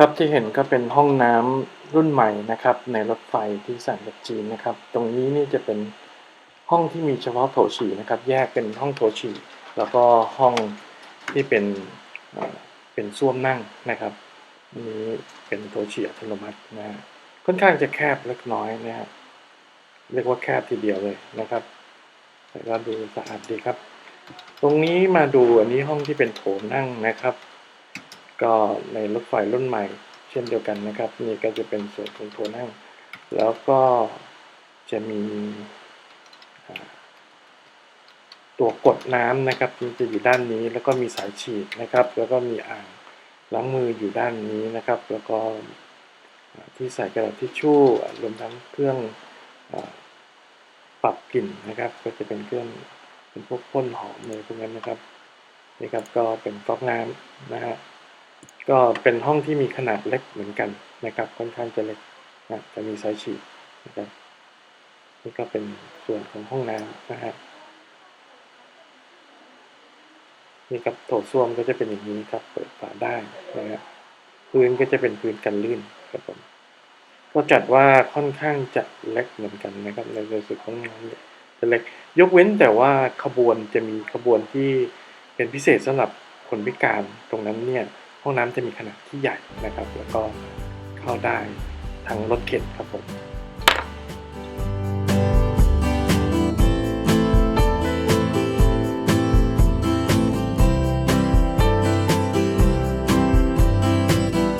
ครับที่เห็นก็เป็นห้องน้ำรุ่นใหม่นะครับ ในรถไฟที่สายแบบจีนนะครับ ตรงนี้นี่จะเป็นห้องที่มีเฉพาะโถฉี่นะครับ แยกเป็นห้องโถฉี่แล้วก็ห้องที่เป็นเป็นส้วมนั่งนะครับนนี้เป็นโถฉี่อัตโนมัตินะฮะค่อนข้างจะแคบเล็กน้อยนะฮะเรียกว่าแคบทีเดียวเลยนะครับ แต่ก็ดูสะอาดดีครับ ตรงนี้มาดูอันนี้ห้องที่เป็นโถนั่งนะครับ ก็ในรถไฟรุ่นใหม่ เช่นเดียวกันนะครับ นี่ก็จะเป็นส่วนของโถนั่ง แล้วก็จะมีตัวกดน้ำนะครับที่จะอยู่ด้านนี้แล้วก็มีสายฉีดนะครับ แล้วก็มีอ่างล้างมืออยู่ด้านนี้นะครับ แล้วก็ที่ใส่กระดาษทิชชู่รวมทั้งเครื่องอปรับกลิ่นนะครับ ก็จะเป็นเครื่องเป็นพวกพ่นหอมเลยพวกนั้นนะครับนี่ครับก็เป็นก๊อกน้ำนะฮะ ก็เป็นห้องที่มีขนาดเล็กเหมือนกันนะครับค่อนข้างจะเล็กนะจะมีสายฉีดนะครับนี่ก็เป็นส่วนของห้องน้ำนะฮะนี่ครับโถส้วมก็จะเป็นอย่างนี้ครับเปิดฝาได้นะฮะพื้นก็จะเป็นพื้นกันลื่นครับผมก็จัดว่าค่อนข้างจะเล็กเหมือนกันนะครับในในส่วนของน้ำเนี่ยจะเล็กยกเว้นแต่ว่าขบวนจะมีขบวนที่เป็นพิเศษสำหรับคนพิการตรงนั้นเนี่ย ห้องน้ำจะมีขนาดที่ใหญ่นะครับ แล้วก็เข้าได้ทางรถเข็นครับผม